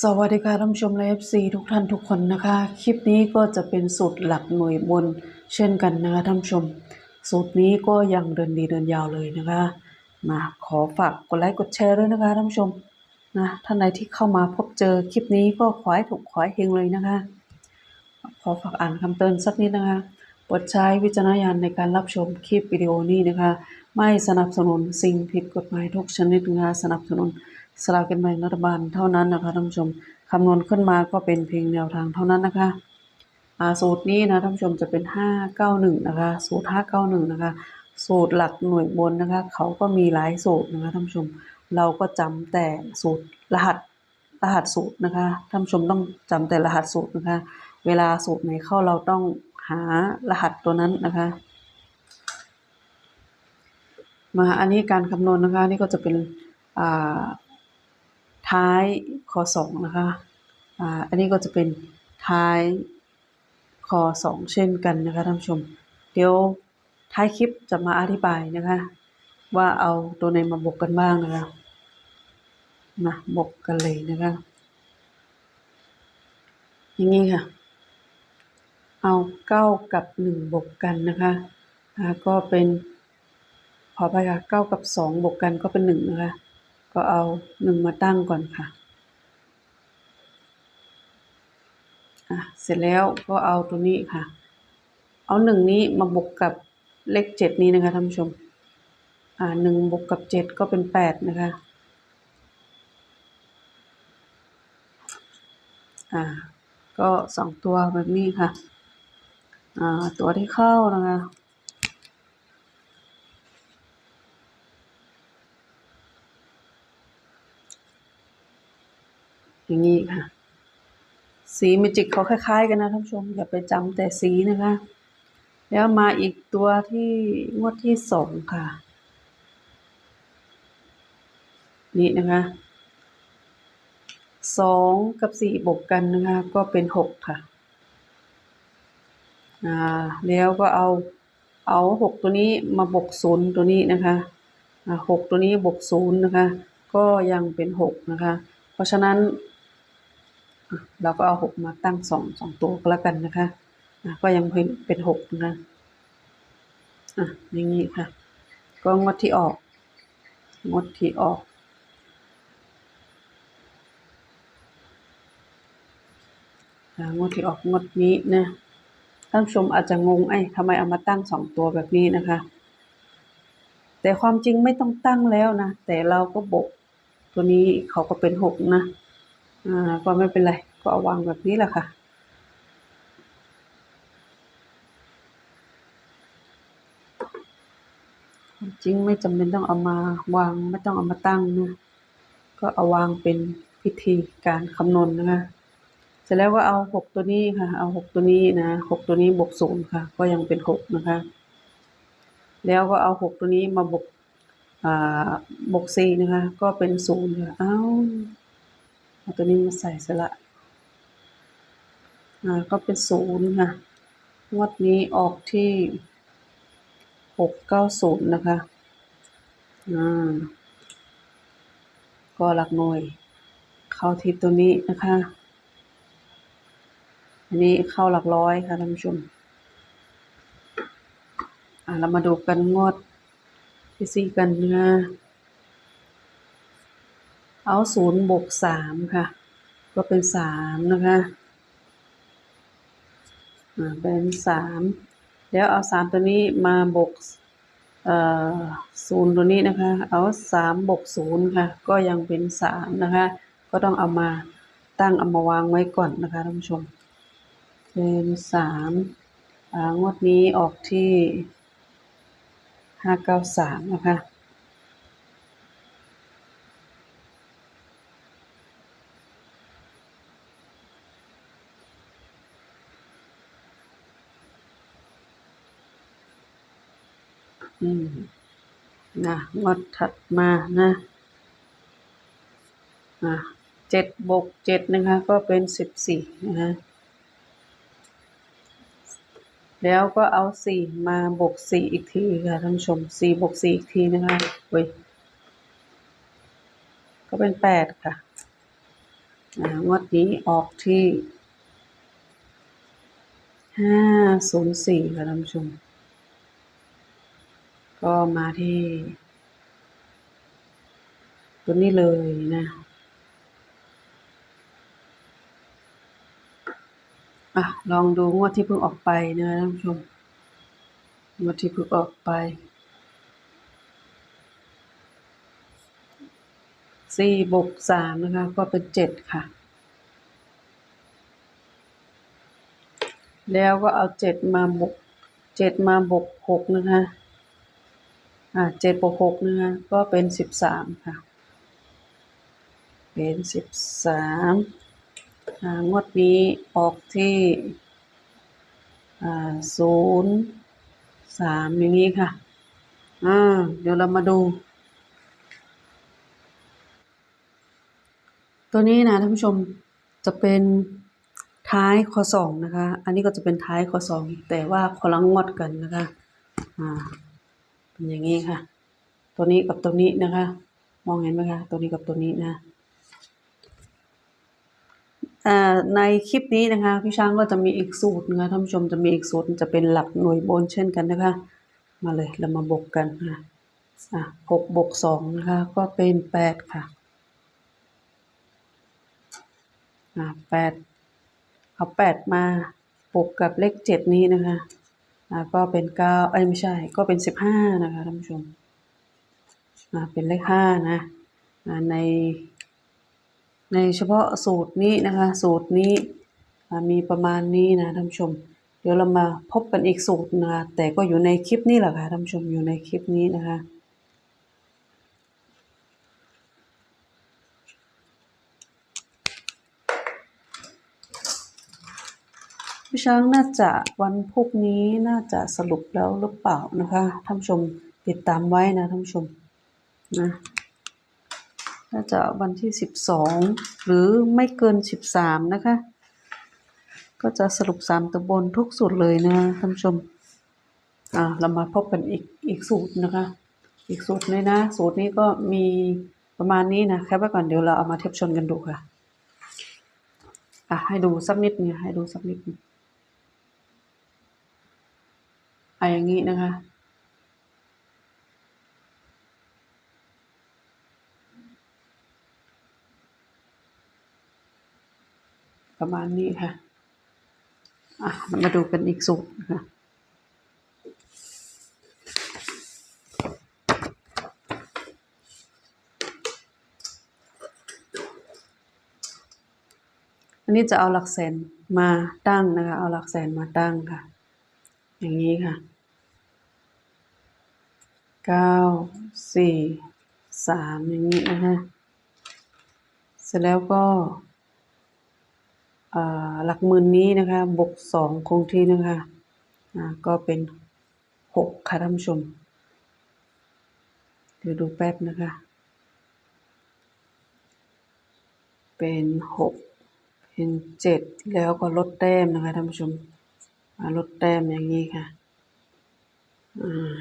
สวัสดีค่ะท่านผู้ชมและ FC ทุกท่านทุกคนนะคะ คลิปนี้ก็จะเป็นสูตรหลักหน่วยบน เช่นกันนะคะท่านผู้ชม สูตรนี้ก็ยังเดินดีเดินยาวเลยนะคะ มาขอฝากกดไลค์กดแชร์ด้วยนะคะท่านผู้ชมนะท่านใดที่เข้ามาพบเจอคลิปนี้ก็ขอให้ถูกขอให้เฮงเลยนะคะ ขอฝากอ่านคำเตือนสักนิดนะคะโปรดใช้วิจารณญาณในการรับชมคลิปวิดีโอนี้นะคะ ไม่สนับสนุนสิ่งผิดกฎหมายทุกชนิดนะคะสนับสนุนสลากกินแบ่งรัฐบาลเท่านั้นนะคะท่านผู้ชมคำนวณขึ้นมาก็เป็นเพียงแนวทางเท่านั้นนะคะอาสูตรนี้นะท่านผู้ชมจะเป็น 591 นะคะ สูตร 591 นะคะ สูตรหลักหน่วยบนนะคะ เขาก็มีหลายสูตรนะคะท่านผู้ชม เราก็จำแต่สูตรรหัสรหัสสูตรนะคะท่านผู้ชมต้องจำแต่รหัสสูตรนะคะ เวลาสูตรไหนเข้าเราต้องหารหัสตัวนั้นนะคะ มาอันนี้การคำนวณนะคะนี่ก็จะเป็นท้ายคอสองนะคะอันนี้ก็จะเป็นท้ายคอสองเช่นกันนะคะท่านผู้ชม เดี๋ยวท้ายคลิปจะมาอธิบายนะคะ ว่าเอาตัวไหนมาบวกกันบ้างนะคะมาบวกกันเลยนะคะอย่างนี้ค่ะ เอาเก้ากับหนึ่งบวกกันนะคะก็เป็น อไปค่ะเก้ากับสองบวกกันก็เป็นหนึ่งนะคะ ก็เอาหนึ่งมาตั้งก่อนค่ะอะ เสร็จแล้วก็เอาตัวนี้ค่ะ เอาหนึ่งนี้มาบวกกับเลขเจ็ดนี้นะคะท่านผู้ชม อ่าหนึ่งบวกกับเจ็ดก็เป็นแปดนะคะ อ่า ก็สองตัวแบบนี้ค่ะ อ่า ตัวที่เข้านะคะ อย่างนี้ค่ะ สีเมจิกเขาคล้าย ๆ กันนะท่านผู้ชม อย่าไปจำแต่สีนะคะ แล้วมาอีกตัวที่งวดที่สองค่ะ นี่นะคะสองกับสี่บวกกันนะคะ ก็เป็นหกค่ะ อ่า แล้วก็เอาเอาหกตัวนี้มาบวกศูนย์ตัวนี้นะคะหกตัวนี้บวกศูนย์นะคะ ก็ยังเป็นหกนะคะ เพราะฉะนั้น เราก็เอาหกมาตั้งสองสองตัวก็แล้วกันนะคะอะก็ยังเป็นหกนะอะอย่างนี้ค่ะ ก็งดที่ออก งดที่ออก งดที่ออกงดนี้นะท่านชมอาจจะงงไอ้ทำไมเอามาตั้งสองตัวแบบนี้นะคะ แต่ความจริงไม่ต้องตั้งแล้วนะ แต่เราก็บกตัวนี้เขาก็เป็นหกนะ อ่าก็ไม่เป็นไร ก็เอาวางแบบนี้แหละค่ะ จริงไม่จำเป็นต้องเอามาวางไม่ต้องเอามาตั้งนะก็เอาวางเป็นพิธีการคำนวณนะคะเสร็จแล้วก็เอาหกตัวนี้ค่ะ เอาหกตัวนี้นะหกตัวนี้บวกศูนย์ค่ะ ก็ยังเป็นหกนะคะ แล้วก็เอาหกตัวนี้มาบวกอ่าบวกสี่นะคะ ก็เป็นศูนย์ค่ะ เอ้า เอาตัวนี้มาใส่สละอ่าก็เป็นศูนย์ค่ะ งวดนี้ออกที่หกเก้าศูนย์นะคะ อ่า ก็หลักหน่วย เข้าที่ตัวนี้นะคะ อันนี้เข้าหลักร้อยค่ะท่านผู้ชม อ่าเรามาดูกันงวดที่สี่กันนะ เอาศูนย์บวกสามค่ะ ก็เป็นสามนะคะอ่าเป็นสามแล้วเอาสามตัวนี้มาบวกเอ่อศูนย์ตัวนี้นะคะ เอาสามบวกศูนย์ค่ะ ก็ยังเป็นสามนะคะ ก็ต้องเอามาตั้งเอามาวางไว้ก่อนนะคะท่านผู้ชม เป็นสามอ่างวดนี้ออกที่ห้าเก้าสามนะคะ นะงวดถัดมานะอะเจ็ดบวกเจ็ดนะคะก็เป็นสิบสี่นะคะแล้วก็เอาสี่มาบวกสี่อีกทีค่ะท่านผู้ชมสี่บวกสี่อีกทีนะคะเว้ยก็เป็นแปดค่ะอ่างวดนี้ออกที่ห้าศูนย์สี่ค่ะท่านผู้ชม ก็มาที่ ตัวนี้เลยนะอะลองดูงวดที่เพิ่งออกไปนะท่านผู้ชมงวดที่เพิ่งออกไปสี่บวกสามนะคะ ก็เป็นเจ็ดค่ะ แล้วก็เอาเจ็ดมาบวกเจ็ดมาบวกหกนะคะ อ่าเจ็ดบวกหกเนะคะก็เป็นสิบสามค่ะ เป็นสิบสามอ่างวดนี้ออกที่อ่าศูนย์สามอย่างนี้ค่ะอ่าเดี๋ยวเรามาดู ตัวนี้นะท่านผู้ชมจะเป็นท้ายคอสองนะคะ อันนี้ก็จะเป็นท้ายคอสองแต่ว่าคนละงวดกันนะคะ อ่า เป็นอย่างนี้ค่ะ ตัวนี้กับตัวนี้นะคะ มองเห็นไหมคะ ตัวนี้กับตัวนี้นะในคลิปนี้นะคะพี่ช้างก็จะมีอีกสูตรนะคะท่านผู้ชมจะมีอีกสูตรจะเป็นหลักหน่วยบนเช่นกันนะคะ มาเลยเรามาบวกกันนะอะหกบวกสองนะคะก็เป็นแปดค่ะแปดเอาแปดมาบวกกับเลขเจ็ดนี้นะคะ นะก็เป็นเก้าเอ้ยไม่ใช่ก็เป็นสิบห้านะคะท่านผู้ชมอ่าเป็นเลขห้านะใน ในเฉพาะสูตรนี้นะคะ สูตรนี้มีประมาณนี้นะท่านผู้ชม เดี๋ยวเรามาพบกันอีกสูตรนะคะแต่ก็อยู่ในคลิปนี้แหละค่ะท่านผู้ชมอยู่ในคลิปนี้นะคะ พี่ช้างน่าจะวันพรุ่งนี้น่าจะสรุปแล้วหรือเปล่านะคะท่านผู้ชมติดตามไว้นะท่านผู้ชมนะน่าจะวันที่สิบสองหรือไม่เกินสิบสามนะคะ ก็จะสรุปสามตัวบนทุกสูตรเลยนะท่านผู้ชมอ่าเรามาพบกันอีกอีกสูตรนะคะ อีกสูตรเลยนะ สูตรนี้ก็มีประมาณนี้นะแค่ไว้ก่อนเดี๋ยวเราเอามาเทียบชนกันดูค่ะอะให้ดูสักนิดนึงให้ดูสักนิดนึง อะอย่างนี้นะคะประมาณนี้ค่ะ อะ มาดูกันอีกสูตรนะคะอันนี้จะเอาหลักแสนมาตั้งนะคะ เอาหลักแสนมาตั้งค่ะ อย่างนี้ค่ะ เก้าสี่สามอย่างนี้นะคะเสร็จแล้วก็หลักหมื่นนี้นะคะ บวกสองคงที่นะคะอ่าก็เป็นหกค่ะท่านผู้ชม เดี๋ยวดูแป๊บนะคะ เป็นหกเป็นเจ็ดแล้วก็ลดแต้มนะคะท่านผู้ชมลดแต้มอย่างนี้ค่ะ อ่า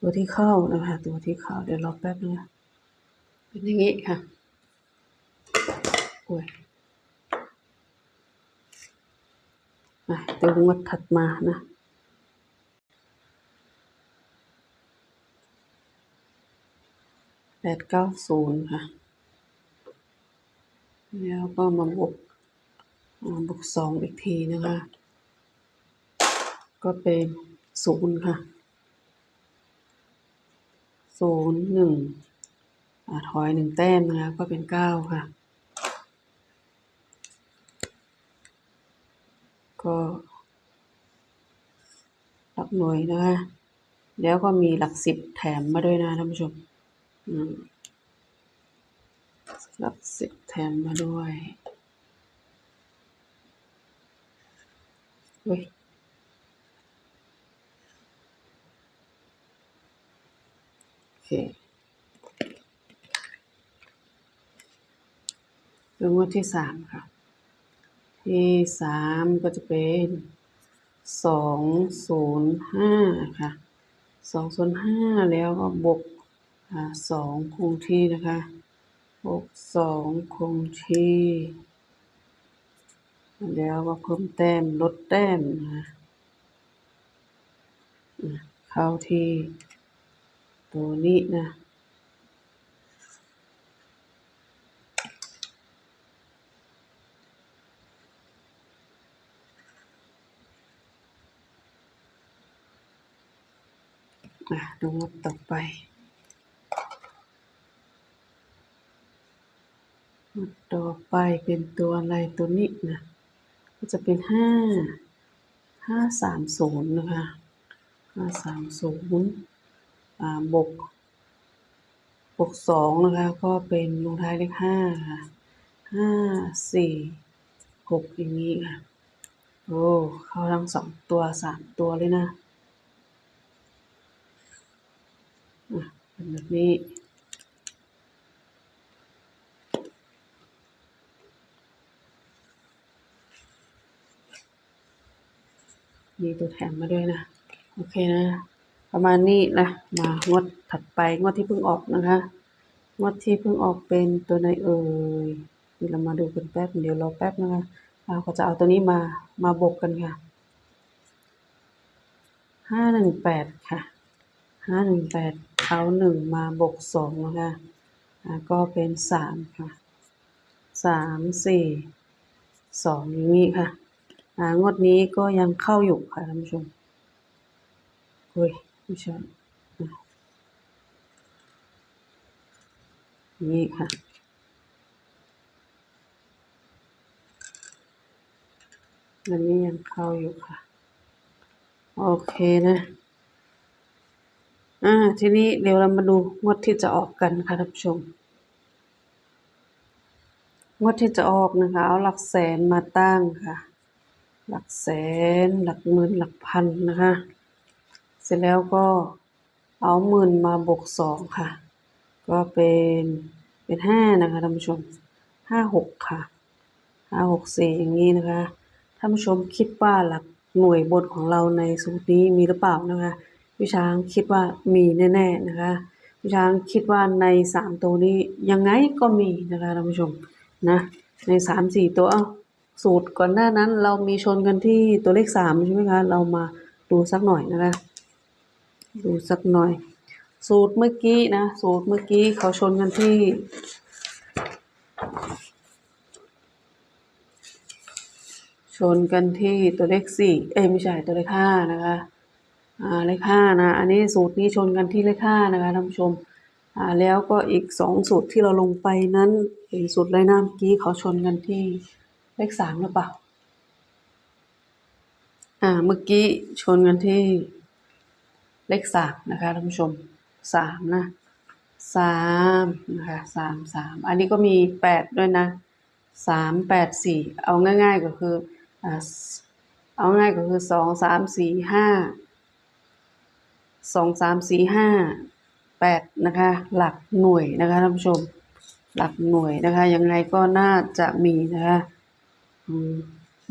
ตัวที่เข้านะคะ ตัวที่เข้า เดี๋ยวรอแป๊บนึงนะเป็นอย่างนี้ค่ะโอ้ยอะตัวงวดถัดมานะ แปดเก้าศูนย์ค่ะ แล้วก็มาบวกอ่าบวกสองอีกทีนะคะ ก็เป็นศูนย์ค่ะ ศูนย์หนึ่งถอยหนึ่งแต้มนะคะก็เป็นเก้าค่ะ ก็หลักหน่วยนะคะแล้วก็มีหลักสิบแถมมาด้วยนะท่านผู้ชมอืมหลักสิบแถมมาด้วยเว้ย โอ เคดูงวดที่สามค่ะ ที่สามก็จะเป็นสองศูนย์ห้าค่ะสองศูนย์ห้าแล้วก็บวกสองคงที่นะคะบหกสองคงที่ แล้วก็เพิ่มแต้มลดแต้มนะอะเข้าที่ ตัวนี้นะ อะดูงวดต่อไปงวดต่อไปเป็นตัวอะไรตัวนี้นะ ก็จะเป็นห้าห้าสามศูนย์นะคะห้าสามศูนย์ บกบกสองนะคะก็เป็นลงท้ายเลขห้าค่ะห้าสี่หกอย่างนี้ค่ะ โอ้เข้าทั้งสองตัวสามตัวเลยนะอะเป็นแบบนี้มีตัวแถมมาด้วยนะ โอเคนะ ประมาณนี้นะ มางวดถัดไปงวดที่เพิ่งออกนะคะ งวดที่เพิ่งออกเป็นตัวไหนเอ่ยเดี๋ยวเรามาดูกันแป๊บเดี๋ยวรอแป๊บนะคะเราก็จะเอาตัวนี้มามาบวกกันค่ะห้าหนึ่งแปดค่ะห้าหนึ่งแปดเอาหนึ่งมาบวกสองนะคะอ่าก็เป็นสามค่ะสามสี่สองอย่างนี้ค่ะอ่างวดนี้ก็ยังเข้าอยู่ค่ะท่านผู้ชมเฮ้ย ไม่ใช่อะนี่ค่ะ อันนี้ยังเข้าอยู่ค่ะ โอเคนะ อ่า ทีนี้เดี๋ยวเรามาดูงวดที่จะออกกันค่ะท่านผู้ชม งวดที่จะออกนะคะ เอาหลักแสนมาตั้งค่ะ หลักแสน หลักหมื่น หลักพันนะคะ สร็จแล้วก็เอาหมื่นมาบวกสองค่ะ ก็เป็นเป็นห้านะคะท่านผู้ชมห้าหกค่ะห้าหกสี่อย่างนี้นะคะท่านผู้ชมคิดว่าหลักหน่วยบนของเราในสูตรนี้มีหรือเปล่านะคะพี่ช้างคิดว่ามีแน่ ๆนะคะพี่ช้างคิดว่าในสามตัวนี้ยังไงก็มีนะคะท่านผู้ชมนะในสามสี่ตัวเอ้าสูตรก่อนหน้านั้นเรามีชนกันที่ตัวเลขสามใช่ไหมคะเรามาดูสักหน่อยนะคะ ดูสักหน่อย สูตรเมื่อกี้นะ สูตรเมื่อกี้เขาชนกันที่ชนกันที่ตัวเลขสี่เอ้ยไม่ใช่ตัวเลขห้านะคะ อ่าเลขห้านะ อันนี้สูตรนี้ชนกันที่เลขห้านะคะท่านผู้ชม อ่าแล้วก็อีกสองสูตรที่เราลงไปนั้นเห็นสูตรไรน้ำเมื่อกี้เขาชนกันที่เลขสามหรือเปล่า อ่าเมื่อกี้ชนกันที่ เลขสามนะคะท่านผู้ชมสามนะสามนะคะสามสามอันนี้ก็มีแปดด้วยนะสามแปดสี่เอาง่าย ๆก็คือเอาง่ายก็คือสองสามสี่ห้าสองสามสี่ห้าแปดนะคะหลักหน่วยนะคะท่านผู้ชมหลักหน่วยนะคะยังไงก็น่าจะมีนะคะ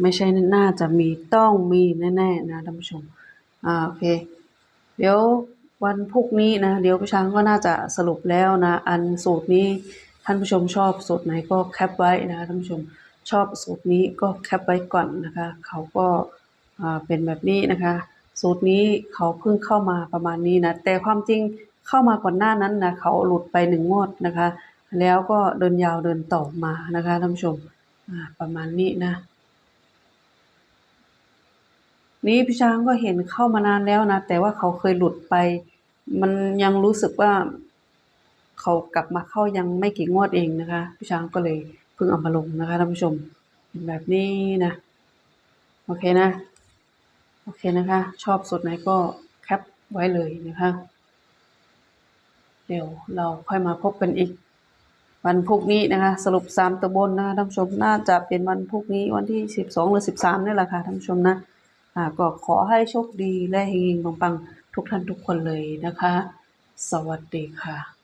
ไม่ใช่น่าจะมีต้องมีแน่ๆนะท่านผู้ชมอ่าโอเค เดี๋ยววันพรุ่งนี้นะ เดี๋ยวพี่ช้างก็น่าจะสรุปแล้วนะ อันสูตรนี้ท่านผู้ชมชอบสูตรไหนก็แคปไว้นะคะท่านผู้ชมชอบสูตรนี้ก็แคปไว้ก่อนนะคะ เขาก็อ่าเป็นแบบนี้นะคะ สูตรนี้เขาเพิ่งเข้ามาประมาณนี้นะ แต่ความจริงเข้ามาก่อนหน้านั้นนะเขาหลุดไปหนึ่งงวดนะคะ แล้วก็เดินยาวเดินต่อมานะคะท่านผู้ชมอ่าประมาณนี้นะ นี้พี่ช้างก็เห็นเข้ามานานแล้วนะ แต่ว่าเขาเคยหลุดไป มันยังรู้สึกว่า เขากลับมาเข้ายังไม่กี่งวดเองนะคะพี่ช้างก็เลยเพิ่งเอามาลงนะคะท่านผู้ชมเป็นแบบนี้นะ โอเคนะ โอเคนะคะ ชอบสุดไหนก็แคปไว้เลยนะคะ เดี๋ยวเราค่อยมาพบกันอีก วันพรุ่งนี้นะคะ สรุปสามตัวบนนะคะท่านผู้ชมน่าจะเป็นวันพรุ่งนี้วันที่สิบสองหรือสิบสามนี่แหละค่ะท่านผู้ชมนะ ก็ขอให้โชคดีและเฮงๆปังๆ ทุกท่านทุกคนเลยนะคะ สวัสดีค่ะ